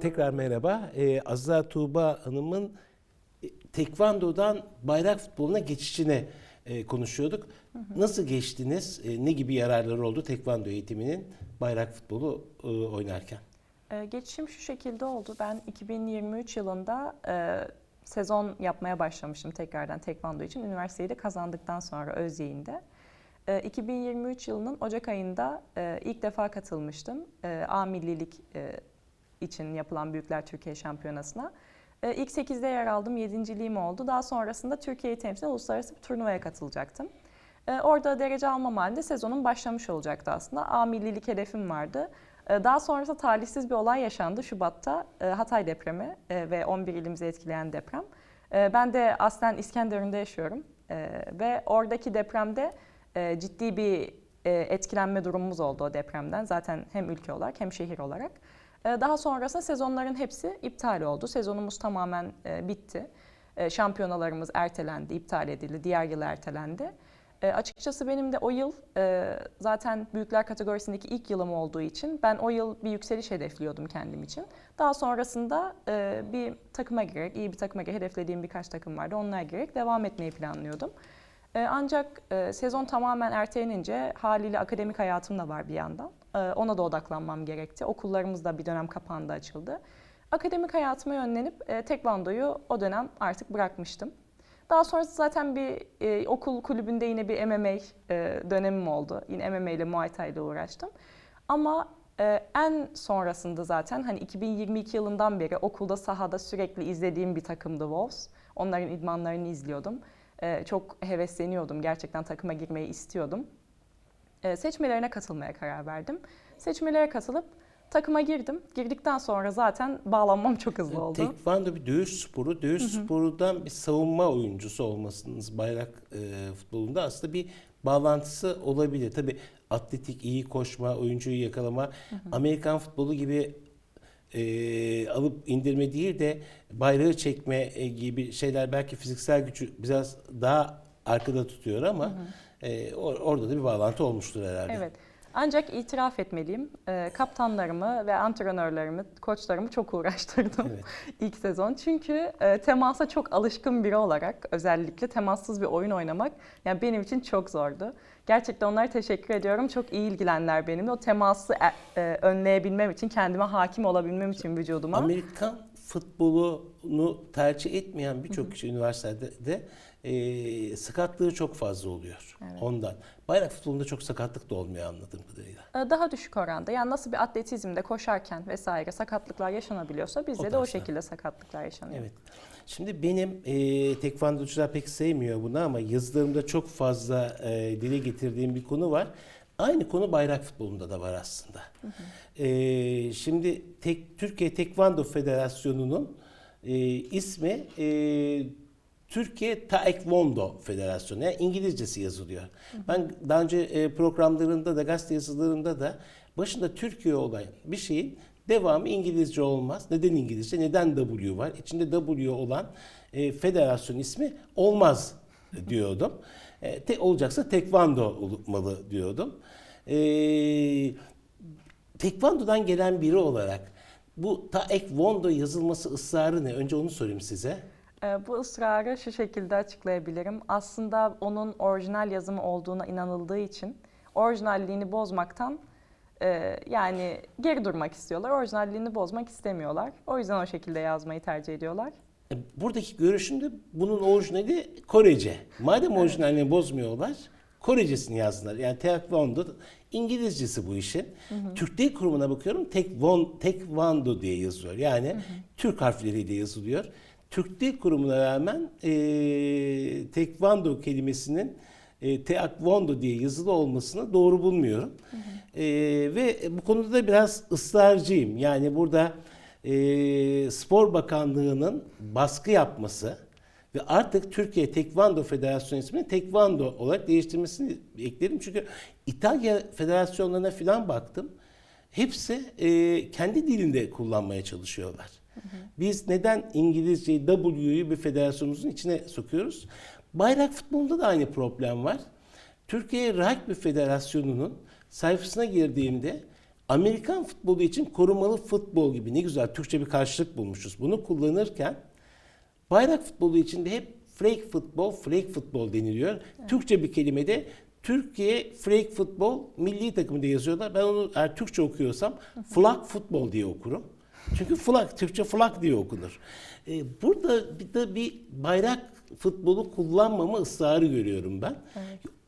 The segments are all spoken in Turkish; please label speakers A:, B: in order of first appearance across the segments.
A: Tekrar merhaba. Ee, Azza Tuğba Hanım'ın e, tekvandodan bayrak futboluna geçişine e, konuşuyorduk. Nasıl geçtiniz? E, ne gibi yararları oldu tekvando eğitiminin bayrak futbolu e, oynarken?
B: Ee, Geçişim şu şekilde oldu. Ben 2023 yılında e, sezon yapmaya başlamıştım tekrardan tekvando için. Üniversiteyi de kazandıktan sonra Özyeğin'de. E, 2023 yılının Ocak ayında e, ilk defa katılmıştım. E, A millilik e, için yapılan Büyükler Türkiye Şampiyonası'na. E, ilk 8'de yer aldım, 7.liğim oldu. Daha sonrasında Türkiye'yi temsil eden uluslararası bir turnuvaya katılacaktım. E, orada derece almam halinde sezonun başlamış olacaktı aslında. A millilik hedefim vardı. E, Daha sonrasında talihsiz bir olay yaşandı Şubat'ta. e, Hatay depremi e, ve 11 ilimizi etkileyen deprem. E, Ben de aslen İskenderun'da yaşıyorum E, ve oradaki depremde e, ciddi bir e, etkilenme durumumuz oldu o depremden. Zaten hem ülke olarak hem şehir olarak. E, Daha sonrasında sezonların hepsi iptal oldu. Sezonumuz tamamen e, bitti. E, Şampiyonalarımız ertelendi, iptal edildi, diğer yıl ertelendi. E, açıkçası benim de o yıl zaten büyükler kategorisindeki ilk yılım olduğu için ben o yıl bir yükseliş hedefliyordum kendim için. Daha sonrasında bir takıma girerek, iyi bir takıma girerek, hedeflediğim birkaç takım vardı. Onlara girerek devam etmeyi planlıyordum. Ancak sezon tamamen ertelenince haliyle akademik hayatım da var bir yandan. E, ona da odaklanmam gerekti. Okullarımız da bir dönem kapandı, açıldı. Akademik hayatıma yönlenip e, tekvandoyu o dönem artık bırakmıştım. Daha sonrası zaten bir e, okul kulübünde yine bir MMA e, dönemim oldu. Yine MMA ile Muay Thai ile uğraştım. Ama e, en sonrasında zaten hani 2022 yılından beri okulda sahada sürekli izlediğim bir takımdı Wolves. Onların idmanlarını izliyordum. E, çok hevesleniyordum. Gerçekten takıma girmeyi istiyordum. E, seçmelerine katılmaya karar verdim. Seçmelere katılıp takıma girdim. Girdikten sonra zaten bağlanmam çok hızlı oldu.
A: Tekvando bir dövüş sporu. Dövüş sporundan bir savunma oyuncusu olmasınız bayrak e, futbolunda aslında bir bağlantısı olabilir. Tabi atletik, iyi koşma, oyuncuyu yakalama, Amerikan futbolu gibi e, alıp indirme değil de bayrağı çekme e, gibi şeyler belki fiziksel gücü biraz daha arkada tutuyor ama e, or- orada da bir bağlantı olmuştur herhalde.
B: Evet. Ancak itiraf etmeliyim. e, kaptanlarımı ve antrenörlerimi, koçlarımı çok uğraştırdım
A: Evet.
B: ilk sezon. Çünkü e, temasa çok alışkın biri olarak özellikle temassız bir oyun oynamak yani benim için çok zordu. Gerçekten onlara teşekkür ediyorum. Çok iyi ilgilendiler benimle. O teması e, e, önleyebilmem için, kendime hakim olabilmem için vücuduma.
A: Amerikan futbolunu tercih etmeyen birçok kişi üniversitede de e, sakatlığı çok fazla oluyor.
B: Evet.
A: Ondan. Bayrak futbolunda çok sakatlık da olmuyor anladığım kadarıyla.
B: E, daha düşük oranda. Yani nasıl bir atletizmde koşarken vesaire sakatlıklar yaşanabiliyorsa bizde
A: O
B: de o şekilde sakatlıklar yaşanıyor.
A: Evet. Şimdi benim e, tekvandocular pek sevmiyor bunu ama yazılarımda çok fazla e, dile getirdiğim bir konu var. Aynı konu bayrak futbolunda da var aslında. E, şimdi tek, Türkiye Tekvando Federasyonu'nun e, ismi e, Türkiye Taekwondo Federasyonu. Yani İngilizcesi yazılıyor. Ben daha önce e, programlarında da gazete yazılarında da başında Türkiye olan bir şeyin devamı İngilizce olmaz. Neden İngilizce? Neden W var? İçinde W olan e, federasyon ismi olmaz diyordum. E, te, olacaksa Tekvando olmalı diyordum. E, Tekvando'dan gelen biri olarak bu Taekwondo yazılması ısrarı ne? Önce onu sorayım size.
B: Ee, Bu ısrarı şu şekilde açıklayabilirim. Aslında onun orijinal yazımı olduğuna inanıldığı için orijinalliğini bozmaktan e, yani geri durmak istiyorlar. Orijinalliğini bozmak istemiyorlar. O yüzden o şekilde yazmayı tercih ediyorlar.
A: E, Buradaki görüşümde bunun orijinali Korece. Madem orijinalini bozmuyorlar, Korecesini yazdılar. Yani Taekwondo İngilizcesi bu işin. Türk Dil Kurumu'na bakıyorum Tekvon, Tekvando diye yazıyor. Yani Türk harfleriyle yazılıyor. Türk Dil Kurumu'na rağmen e, Tekvando kelimesinin e, Taekwondo diye yazılı olmasını doğru bulmuyorum. E, ve bu konuda da biraz ısrarcıyım. Yani burada e, Spor Bakanlığı'nın baskı yapması ve artık Türkiye Tekvando Federasyonu ismini Tekvando olarak değiştirmesini beklerim. Çünkü İtalya federasyonlarına falan baktım. Hepsi e, kendi dilinde kullanmaya çalışıyorlar. Biz neden İngilizceyi W'yu bir federasyonumuzun içine sokuyoruz? Bayrak futbolunda da aynı problem var. Türkiye Rugby Federasyonu'nun sayfasına girdiğimde Amerikan futbolu için korumalı futbol gibi ne güzel Türkçe bir karşılık bulmuşuz. Bunu kullanırken bayrak futbolu için de hep flag futbol, flag futbol deniliyor. Türkçe bir kelime de Türkiye flag futbol milli takımında yazıyorlar. Ben onu eğer Türkçe okuyorsam flag futbol diye okurum. Çünkü flag, Türkçe flag diye okunur. Ee, burada bir de bir bayrak futbolu kullanmama ısrarı görüyorum ben.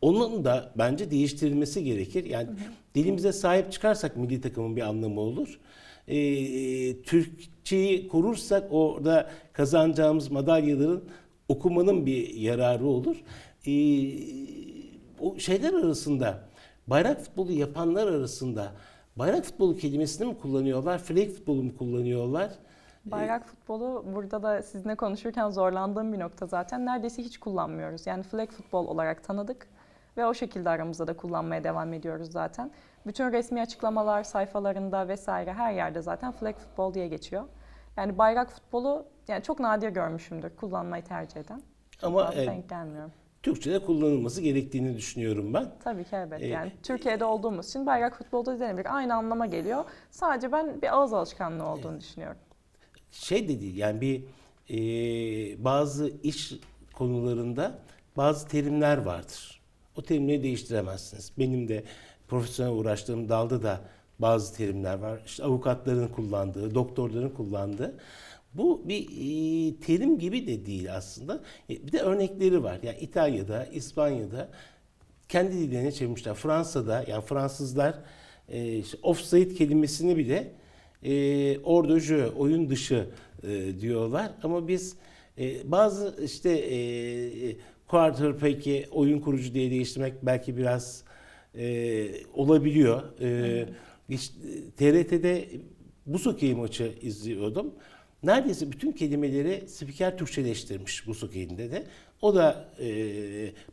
A: Onun da bence değiştirilmesi gerekir. Yani dilimize sahip çıkarsak milli takımın bir anlamı olur. Ee, Türkçeyi korursak orada kazanacağımız madalyaların okumanın bir yararı olur. Ee, o şeyler arasında bayrak futbolu yapanlar arasında bayrak futbolu kelimesini mi kullanıyorlar, flag futbolu mu kullanıyorlar?
B: Bayrak futbolu burada da sizinle konuşurken zorlandığım bir nokta zaten. Neredeyse hiç kullanmıyoruz. Yani flag futbol olarak tanıdık ve o şekilde aramızda da kullanmaya devam ediyoruz zaten. Bütün resmi açıklamalar sayfalarında vesaire her yerde zaten flag futbol diye geçiyor. Yani bayrak futbolu yani çok nadir görmüşümdür kullanmayı tercih eden.
A: Ama e,
B: denk gelmiyorum.
A: Türkçe'de kullanılması gerektiğini düşünüyorum ben.
B: Tabii ki elbet.
A: e,
B: Yani Türkiye'de olduğumuz için bayrak futbolda denebilir. Aynı anlama geliyor. Sadece ben bir ağız alışkanlığı olduğunu düşünüyorum.
A: şey de değil yani bir e, bazı iş konularında bazı terimler vardır. O terimleri değiştiremezsiniz. Benim de profesyonel uğraştığım dalda da bazı terimler var. İşte avukatların kullandığı, doktorların kullandığı. Bu bir e, terim gibi de değil aslında. E, bir de örnekleri var. Yani İtalya'da, İspanya'da kendi dillerine çevirmişler. Fransa'da yani Fransızlar e, işte offside kelimesini bile e, jeu, oyun dışı e, diyorlar. Ama biz e, bazı işte e, quarterback'i oyun kurucu diye değiştirmek belki biraz e, olabiliyor. E, işte, TRT'de bu hokeyi maçı izliyordum. Neredeyse bütün kelimeleri spiker Türkçeleştirmiş bu hokeyinde de. O da e,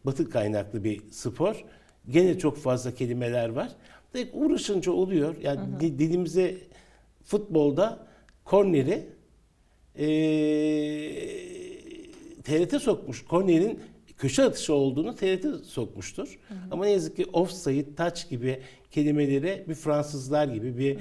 A: batı kaynaklı bir spor. Gene çok fazla kelimeler var. De uğraşınca oluyor. Yani di- dilimize futbolda korneri e, TRT sokmuş. Kornerin köşe atışı olduğunu TRT sokmuştur. Ama ne yazık ki offside, touch gibi kelimeleri bir Fransızlar gibi, bir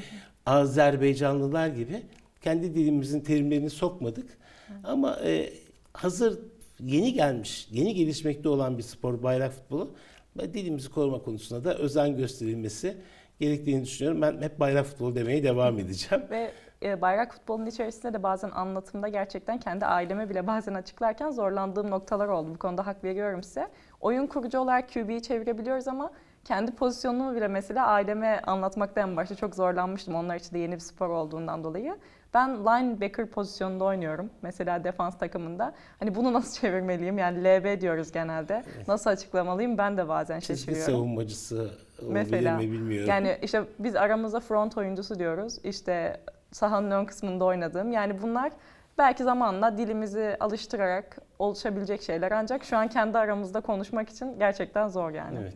A: Azerbaycanlılar gibi kendi dilimizin terimlerini sokmadık. Ama e, hazır yeni gelmiş, yeni gelişmekte olan bir spor bayrak futbolu dilimizi koruma konusunda da özen gösterilmesi gerektiğini düşünüyorum. Ben hep bayrak futbolu demeye devam edeceğim.
B: Ve e, bayrak futbolunun içerisinde de bazen anlatımda gerçekten kendi aileme bile bazen açıklarken zorlandığım noktalar oldu. Bu konuda hak veriyorum size. Oyun kurucu olarak QB'yi çevirebiliyoruz ama kendi pozisyonumu bile mesela aileme anlatmakta en başta çok zorlanmıştım. Onlar için de yeni bir spor olduğundan dolayı. Ben linebacker pozisyonunda oynuyorum. Mesela defans takımında. Hani bunu nasıl çevirmeliyim? Yani LB diyoruz genelde. Nasıl açıklamalıyım? Ben de bazen
A: Çizgi
B: şaşırıyorum.
A: savunmacısı
B: Mesela,
A: mi bilmiyorum.
B: Yani işte biz aramızda front oyuncusu diyoruz. İşte sahanın ön kısmında oynadığım. Yani bunlar belki zamanla dilimizi alıştırarak oluşabilecek şeyler. Ancak şu an kendi aramızda konuşmak için gerçekten zor yani.
A: Evet.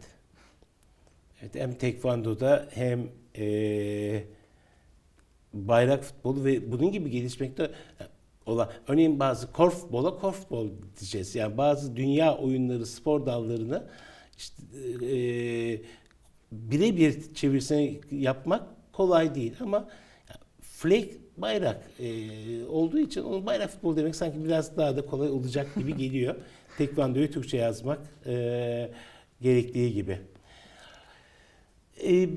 A: Evet hem tekvandoda hem eee, bayrak futbolu ve bunun gibi gelişmekte olan örneğin bazı korfbola korfbol diyeceğiz. Yani bazı dünya oyunları spor dallarını işte eee birebir çevirisini yapmak kolay değil ama flag bayrak eee, olduğu için onun bayrak futbolu demek sanki biraz daha da kolay olacak gibi geliyor. Tekvandoyu Türkçe yazmak eee, gerektiği gibi. Ee,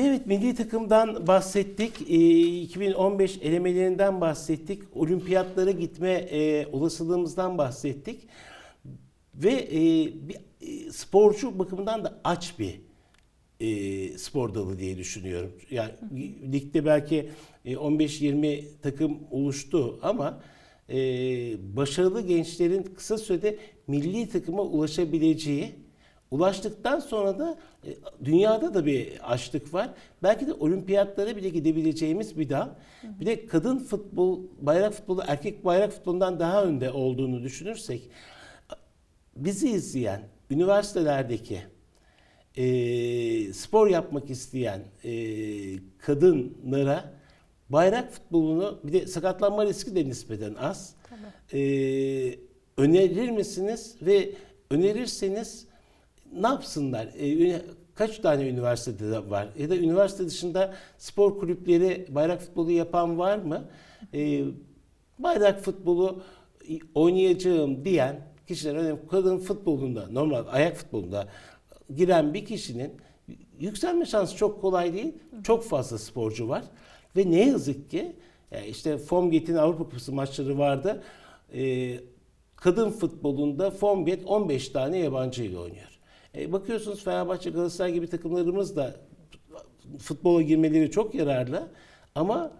A: Evet milli takımdan bahsettik. Ee, 2015 elemelerinden bahsettik. Olimpiyatlara gitme e, olasılığımızdan bahsettik. Ve e, bir e, sporcu bakımından da aç bir e, spor dalı diye düşünüyorum. Yani ligde belki e, 15-20 takım oluştu ama e, başarılı gençlerin kısa sürede milli takıma ulaşabileceği Ulaştıktan sonra da e, dünyada da bir açlık var. Belki de olimpiyatlara bile gidebileceğimiz bir dal. Bir de kadın futbol, bayrak futbolu erkek bayrak futbolundan daha önde olduğunu düşünürsek bizi izleyen üniversitelerdeki e, spor yapmak isteyen e, kadınlara bayrak futbolunu bir de sakatlanma riski de nispeten az. E, önerir misiniz ve önerirseniz ne yapsınlar? E, kaç tane üniversitede var? Ya da üniversite dışında spor kulüpleri bayrak futbolu yapan var mı? Ee, bayrak futbolu oynayacağım diyen kişiler önemli. Kadın futbolunda, normal ayak futbolunda giren bir kişinin yükselme şansı çok kolay değil. Çok fazla sporcu var. Ve ne yazık ki yani işte Formget'in Avrupa Kupası maçları vardı. Ee, kadın futbolunda Formget 15 tane yabancı ile oynuyor. E, bakıyorsunuz Fenerbahçe, Galatasaray gibi takımlarımız da futbola girmeleri çok yararlı ama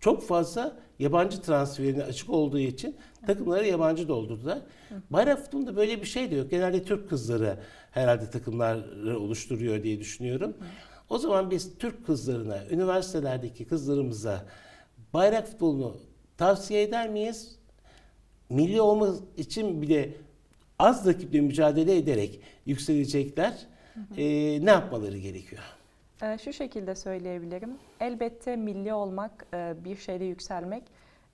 A: çok fazla yabancı transferine açık olduğu için takımları yabancı doldurdular. Bayrak futbolunda böyle bir şey de yok. Genelde Türk kızları herhalde takımları oluşturuyor diye düşünüyorum. O zaman biz Türk kızlarına, üniversitelerdeki kızlarımıza bayrak futbolunu tavsiye eder miyiz? Milli olma için bile az rakiple mücadele ederek yükselecekler. Ee, ne yapmaları gerekiyor?
B: Ee, Şu şekilde söyleyebilirim. Elbette milli olmak, e, bir şeyde yükselmek,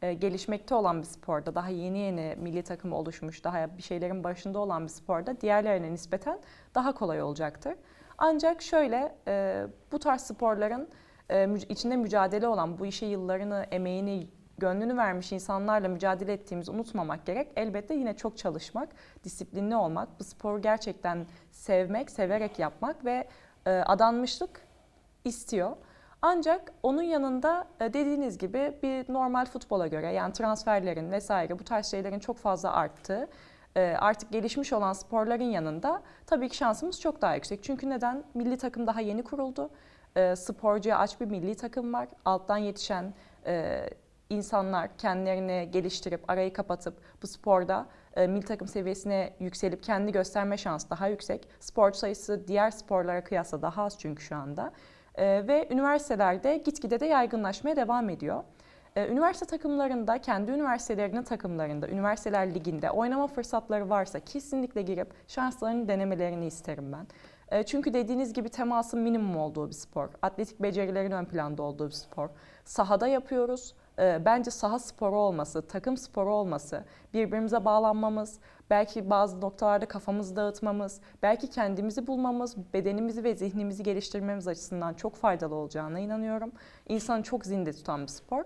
B: e, gelişmekte olan bir sporda, daha yeni yeni milli takım oluşmuş, daha bir şeylerin başında olan bir sporda diğerlerine nispeten daha kolay olacaktır. Ancak şöyle, e, bu tarz sporların e, içinde mücadele olan, bu işe yıllarını, emeğini, gönlünü vermiş insanlarla mücadele ettiğimizi unutmamak gerek. Elbette yine çok çalışmak, disiplinli olmak, bu sporu gerçekten sevmek, severek yapmak ve adanmışlık istiyor. Ancak onun yanında e, dediğiniz gibi bir normal futbola göre yani transferlerin vesaire bu tarz şeylerin çok fazla arttığı e, artık gelişmiş olan sporların yanında tabii ki şansımız çok daha yüksek. Çünkü neden? Milli takım daha yeni kuruldu. E, Sporcuya aç bir milli takım var. Alttan yetişen insanlar kendilerini geliştirip arayı kapatıp bu sporda milli takım seviyesine yükselip kendi gösterme şansı daha yüksek. Sporcu sayısı diğer sporlara kıyasla daha az çünkü şu anda. E, ve üniversitelerde gitgide de yaygınlaşmaya devam ediyor. E, üniversite takımlarında, kendi üniversitelerinin takımlarında, üniversiteler liginde oynama fırsatları varsa kesinlikle girip şanslarını denemelerini isterim ben. E, çünkü dediğiniz gibi temasın minimum olduğu bir spor. Atletik becerilerin ön planda olduğu bir spor. Sahada yapıyoruz. Bence saha sporu olması, takım sporu olması, birbirimize bağlanmamız, belki bazı noktalarda kafamızı dağıtmamız, belki kendimizi bulmamız, bedenimizi ve zihnimizi geliştirmemiz açısından çok faydalı olacağına inanıyorum. İnsanı çok zinde tutan bir spor.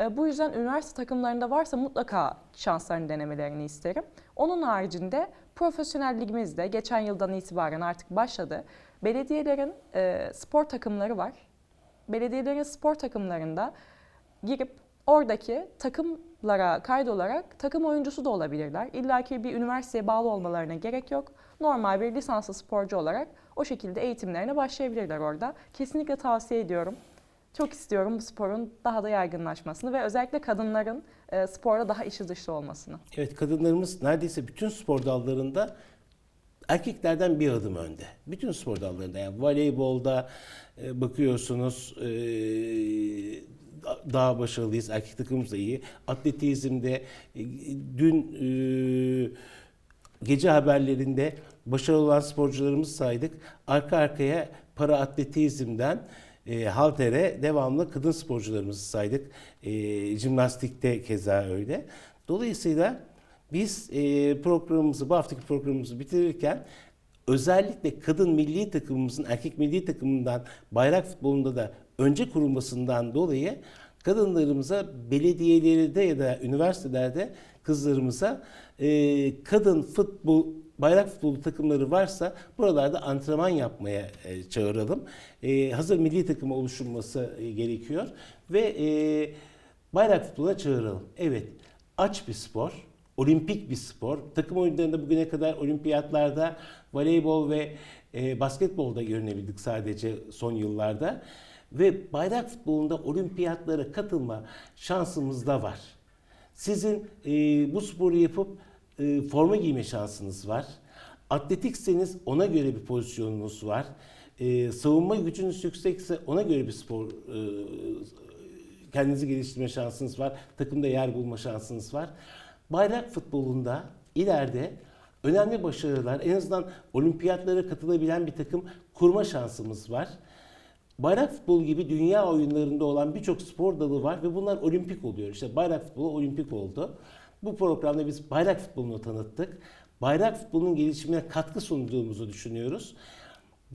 B: E, Bu yüzden üniversite takımlarında varsa mutlaka şanslarını denemelerini isterim. Onun haricinde profesyonel ligimiz de geçen yıldan itibaren artık başladı. Belediyelerin e, spor takımları var. Belediyelerin spor takımlarında girip oradaki takımlara kaydolarak takım oyuncusu da olabilirler. İlla ki bir üniversiteye bağlı olmalarına gerek yok. Normal bir lisanslı sporcu olarak o şekilde eğitimlerine başlayabilirler orada. Kesinlikle tavsiye ediyorum. Çok istiyorum bu sporun daha da yaygınlaşmasını ve özellikle kadınların e, sporda daha işi dışlı olmasını.
A: Evet kadınlarımız neredeyse bütün spor dallarında erkeklerden bir adım önde. Bütün spor dallarında yani voleybolda e, bakıyorsunuz e, daha başarılıyız. Erkek takımımız da iyi. Atletizmde e, dün e, gece haberlerinde başarılı olan sporcularımızı saydık. Arka arkaya para atletizmden e, haltere devamlı kadın sporcularımızı saydık. E, jimnastikte keza öyle. Dolayısıyla biz e, programımızı, bu haftaki programımızı bitirirken özellikle kadın milli takımımızın erkek milli takımından bayrak futbolunda da önce kurulmasından dolayı kadınlarımıza belediyelerde ya da üniversitelerde kızlarımıza e, kadın futbol bayrak futbolu takımları varsa buralarda antrenman yapmaya e, çağıralım. E, hazır milli takım oluşturulması e, gerekiyor ve e, bayrak futboluna çağıralım. Evet aç bir spor, olimpik bir spor. Takım oyunlarında bugüne kadar olimpiyatlarda voleybol ve e, basketbolda görünebildik sadece son yıllarda. Ve bayrak futbolunda olimpiyatlara katılma şansımız da var. Sizin e, bu sporu yapıp e, forma giyme şansınız var. Atletikseniz ona göre bir pozisyonunuz var. E, savunma gücünüz yüksekse ona göre bir spor e, kendinizi geliştirme şansınız var. Takımda yer bulma şansınız var. Bayrak futbolunda ileride önemli başarılar, en azından olimpiyatlara katılabilen bir takım kurma şansımız var. Bayrak futbolu gibi dünya oyunlarında olan birçok spor dalı var ve bunlar olimpik oluyor. İşte bayrak futbolu olimpik oldu. Bu programda biz bayrak futbolunu tanıttık. Bayrak futbolunun gelişimine katkı sunduğumuzu düşünüyoruz.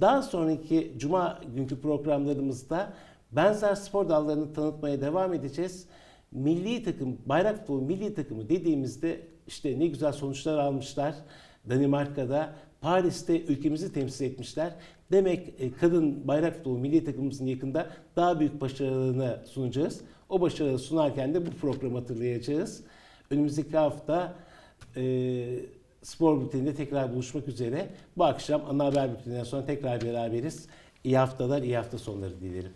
A: Daha sonraki cuma günkü programlarımızda benzer spor dallarını tanıtmaya devam edeceğiz. Milli takım, bayrak futbolu milli takımı dediğimizde işte ne güzel sonuçlar almışlar. Danimarka'da, Paris'te ülkemizi temsil etmişler. Demek e, kadın bayrak futbolu milli takımımızın yakında daha büyük başarılarını sunacağız. O başarıları sunarken de bu programı hatırlayacağız. Önümüzdeki hafta e, spor bülteninde tekrar buluşmak üzere. Bu akşam ana haber bülteninden sonra tekrar beraberiz. İyi haftalar, iyi hafta sonları dilerim.